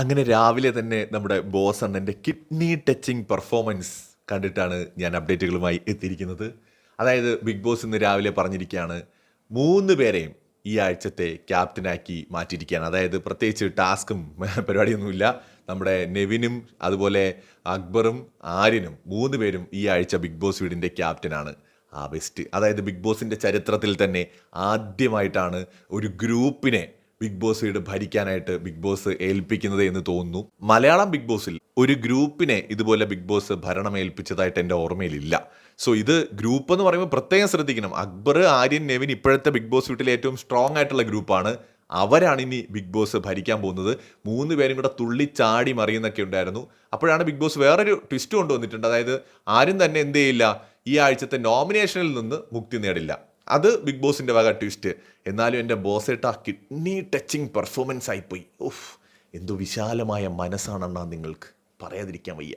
അങ്ങനെ രാവിലെ തന്നെ നമ്മുടെ ബോസ് അണ്ണന്റെ കിഡ്നി ടച്ചിങ് പെർഫോമൻസ് കണ്ടിട്ടാണ് ഞാൻ അപ്ഡേറ്റുകളുമായി എത്തിയിരിക്കുന്നത്. അതായത് ബിഗ് ബോസ് ഇന്ന് രാവിലെ പറഞ്ഞിരിക്കുകയാണ് മൂന്ന് പേരെയും ഈ ആഴ്ചത്തെ ക്യാപ്റ്റനാക്കി മാറ്റിയിരിക്കുകയാണ്. അതായത് പ്രത്യേകിച്ച് ടാസ്കും പരിപാടിയൊന്നുമില്ല. നമ്മുടെ നെവിനും അതുപോലെ അക്ബറും ആര്യനും മൂന്ന് പേരും ഈ ആഴ്ച ബിഗ് ബോസ് വീടിന്റെ ക്യാപ്റ്റനാണ് ആ ബെസ്റ്റ് അതായത് ബിഗ് ബോസിന്റെ ചരിത്രത്തിൽ തന്നെ ആദ്യമായിട്ടാണ് ഒരു ഗ്രൂപ്പിനെ ബിഗ് ബോസ് വീട് ഭരിക്കാനായിട്ട് ബിഗ് ബോസ് ഏൽപ്പിക്കുന്നത് എന്ന് തോന്നുന്നു. മലയാളം ബിഗ് ബോസിൽ ഒരു ഗ്രൂപ്പിനെ ഇതുപോലെ ബിഗ് ബോസ് ഭരണം ഏൽപ്പിച്ചതായിട്ട് എന്റെ ഓർമ്മയിലില്ല. സോ ഇത് ഗ്രൂപ്പ് എന്ന് പറയുമ്പോൾ പ്രത്യേകം ശ്രദ്ധിക്കണം. അക്ബർ ആര്യൻ നെവിൻ ഇപ്പോഴത്തെ ബിഗ് ബോസ് വീട്ടിലെ ഏറ്റവും സ്ട്രോങ് ആയിട്ടുള്ള ഗ്രൂപ്പാണ്. അവരാണ് ഇനി ബിഗ് ബോസ് ഭരിക്കാൻ പോകുന്നത്. മൂന്ന് പേരും കൂടെ തുള്ളി ചാടി മറിയുന്നൊക്കെ ഉണ്ടായിരുന്നു. അപ്പോഴാണ് ബിഗ് ബോസ് വേറൊരു ട്വിസ്റ്റ് കൊണ്ടുവന്നിട്ടുണ്ട്. അതായത് ആരും തന്നെ എന്ത് ചെയ്യില്ല. ഈ ആഴ്ചത്തെ നോമിനേഷനിൽ നിന്ന് മുക്തി നേടില്ല. അത് ബിഗ് ബോസിന്റെ വക ട്വിസ്റ്റ് എന്നാലും എന്റെ ബോസേട്ട കിഡ്നി ടച്ചിങ് പെർഫോമൻസ് ആയിപ്പോയി ഓഫ് എന്തോ വിശാലമായ മനസ്സാണെന്നാ നിങ്ങൾക്ക് പറയാതിരിക്കാൻ വയ്യ.